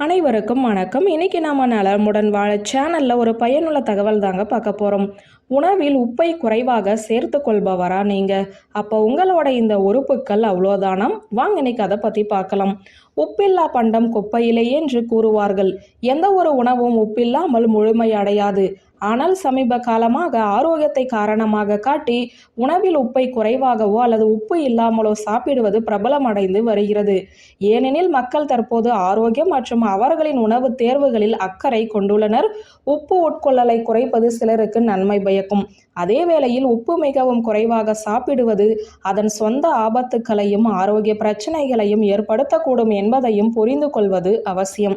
அனைவருக்கும் வணக்கம். இன்னைக்கு நாம நலமுடன் வாழ சேனல்ல ஒரு பயனுள்ள தகவல் தாங்க பார்க்க போறோம். உணவில் உப்பை குறைவாக சேர்த்து கொள்பவரா நீங்க? அப்போ உங்களோட இந்த உறுப்புக்கள் அவ்வளோதானம் வாங்க இன்னைக்கு அதை பத்தி பார்க்கலாம். உப்பில்லா பண்டம் குப்பையிலே என்று கூறுவார்கள். எந்த ஒரு உணவும் உப்பில்லாமல் முழுமையடையாது ஆனால் சமீப காலமாக ஆரோக்கியத்தை காரணமாக காட்டி உணவில் உப்பை குறைவாகவோ அல்லது உப்பு இல்லாமலோ சாப்பிடுவது பிரபலமடைந்து வருகிறது. ஏனெனில் மக்கள் தற்போது ஆரோக்கியம் மற்றும் அவர்களின் உணவு தேர்வுகளில் அக்கறை கொண்டுள்ளனர். உப்பு உட்கொள்ளலை குறைப்பது சிலருக்கு நன்மை பயக்கும். அதே வேளையில் உப்பு மிகவும் குறைவாக சாப்பிடுவது அதன் சொந்த ஆபத்துக்களையும் ஆரோக்கிய பிரச்சனைகளையும் ஏற்படுத்தக்கூடும் என்பதையும் புரிந்து கொள்வது அவசியம்.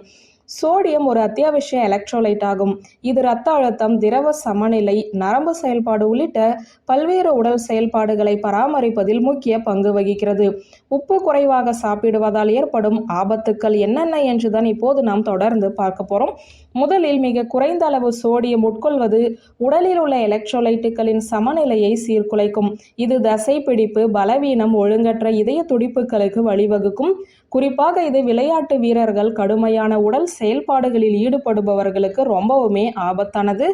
சோடியம் ஒரு அத்தியாவசிய எலக்ட்ரோலைட் ஆகும். இது இரத்த அழுத்தம் திரவ சமநிலை நரம்பு செயல்பாடு உள்ளிட்ட பல்வேறு உடல் செயல்பாடுகளை பராமரிப்பதில் முக்கிய பங்கு வகிக்கிறது. உப்பு குறைவாக சாப்பிடுவதால் ஏற்படும் ஆபத்துக்கள் என்னென்ன என்றுதான் இப்போது நாம் தொடர்ந்து பார்க்க போறோம். முதலில் மிக குறைந்த அளவு சோடியம் உட்கொள்வது உடலில் உள்ள எலக்ட்ரோலைட்டுகளின் சமநிலையை சீர்குலைக்கும். இது தசை பிடிப்பு பலவீனம் ஒழுங்கற்ற இதய துடிப்புகளுக்கு வழிவகுக்கும். குறிப்பாக இது விளையாட்டு வீரர்கள் கடுமையான உடல் செயல்பாடுகளில் ஈடுபடுபவர்களுக்கு ரொம்பவுமே ஆபத்தானது.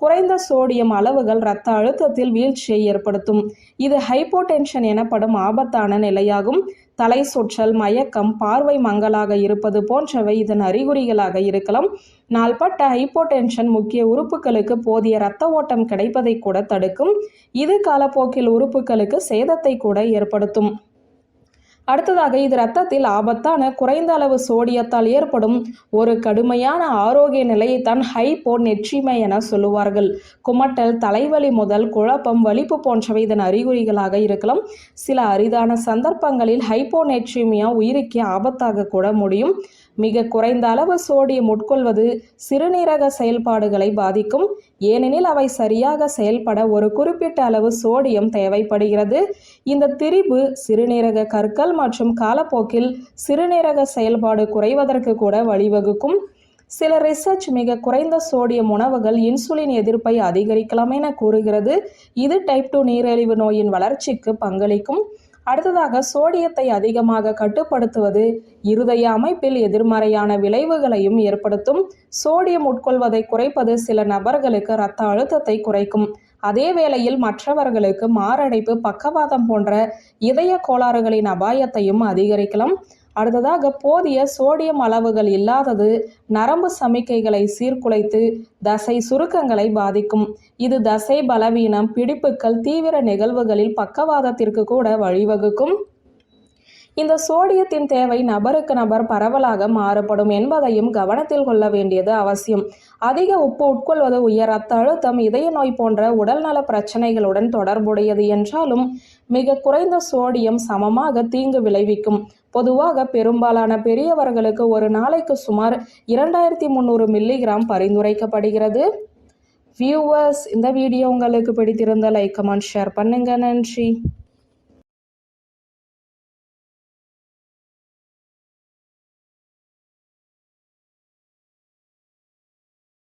குறைந்த சோடியம் அளவுகள் இரத்த அழுத்தத்தில் வீழ்ச்சியை ஏற்படுத்தும். இது ஹைப்போடென்ஷன் எனப்படும் ஆபத்தான நிலையாகும். தலை சுற்றல் மயக்கம் பார்வை மங்கலாக இருப்பது போன்றவை இதன் அறிகுறிகளாக இருக்கலாம். நாள்பட்ட ஹைப்போடென்ஷன் முக்கிய உறுப்புகளுக்கு போதிய இரத்த ஓட்டம் கிடைப்பதை கூட தடுக்கும். இது காலப்போக்கில் உறுப்புகளுக்கு சேதத்தை கூட ஏற்படுத்தும். அடுத்ததாக இது இரத்தத்தில் ஆபத்தான குறைந்த அளவு சோடியத்தால் ஏற்படும் ஒரு கடுமையான ஆரோக்கிய நிலையைத்தான் ஹைப்போ நெற்றிமை என சொல்லுவார்கள். குமட்டல் தலைவலி முதல் குழப்பம் வலிப்பு போன்றவை இதன் அறிகுறிகளாக இருக்கலாம். சில அரிதான சந்தர்ப்பங்களில் ஹைப்போநெட்ரிமியா உயிருக்கே ஆபத்தாக கூட முடியும். மிக குறைந்த அளவு சோடியம் உட்கொள்வது சிறுநீரக செயல்பாடுகளை பாதிக்கும். ஏனெனில் அவை சரியாக செயல்பட ஒரு குறிப்பிட்ட அளவு சோடியம் தேவைப்படுகிறது. இந்த திரிபு சிறுநீரக கற்கள் மற்றும் காலப்போக்கில் சிறுநீரக செயல்பாடு குறைவதற்கு கூட வழிவகுக்கும். சில ரிசர்ச் மிக குறைந்த சோடியம் உணவுகள் இன்சுலின் எதிர்ப்பை அதிகரிக்கலாம் என கூறுகிறது. இது டைப் டூ நீரிழிவு நோயின் வளர்ச்சிக்கு பங்களிக்கும். அடுத்ததாக சோடியத்தை அதிகமாக கட்டுப்படுத்துவது இருதய அமைப்பில் எதிர்மறையான விளைவுகளையும் ஏற்படுத்தும். சோடியம் உட்கொள்வதை குறைப்பது சில நபர்களுக்கு இரத்த அழுத்தத்தை குறைக்கும். அதே வேளையில் மற்றவர்களுக்கு மாரடைப்பு பக்கவாதம் போன்ற இதய கோளாறுகளின் அபாயத்தையும் அதிகரிக்கலாம். அடுத்ததாக போதிய சோடியம் அளவுகள் இல்லாதது நரம்பு சமிக்கைகளை சீர்குலைத்து தசை சுருக்கங்களை பாதிக்கும். இது தசை பலவீனம் பிடிப்புகள் தீவிர நிகழ்வுகளில் பக்கவாதத்திற்கு கூட வழிவகுக்கும். இந்த சோடியத்தின் தேவை நபருக்கு நபர் பரவலாக மாறுபடும் என்பதையும் கவனத்தில் கொள்ள வேண்டியது அவசியம். அதிக உப்பு உட்கொள்வது உயர் ரத்த அழுத்தம் இதய நோய் போன்ற உடல்நல பிரச்சனைகளுடன் தொடர்புடையது என்றாலும் மிக குறைந்த சோடியம் சமமாக தீங்கு விளைவிக்கும். பொதுவாக பெரும்பாலான பெரியவர்களுக்கு ஒரு நாளைக்கு சுமார் இரண்டாயிரத்தி முந்நூறு மில்லிகிராம் பரிந்துரைக்கப்படுகிறது. வியூவர்ஸ் இந்த வீடியோ உங்களுக்கு பிடித்திருந்த லைக் கமெண்ட் ஷேர் பண்ணுங்க. நன்றி.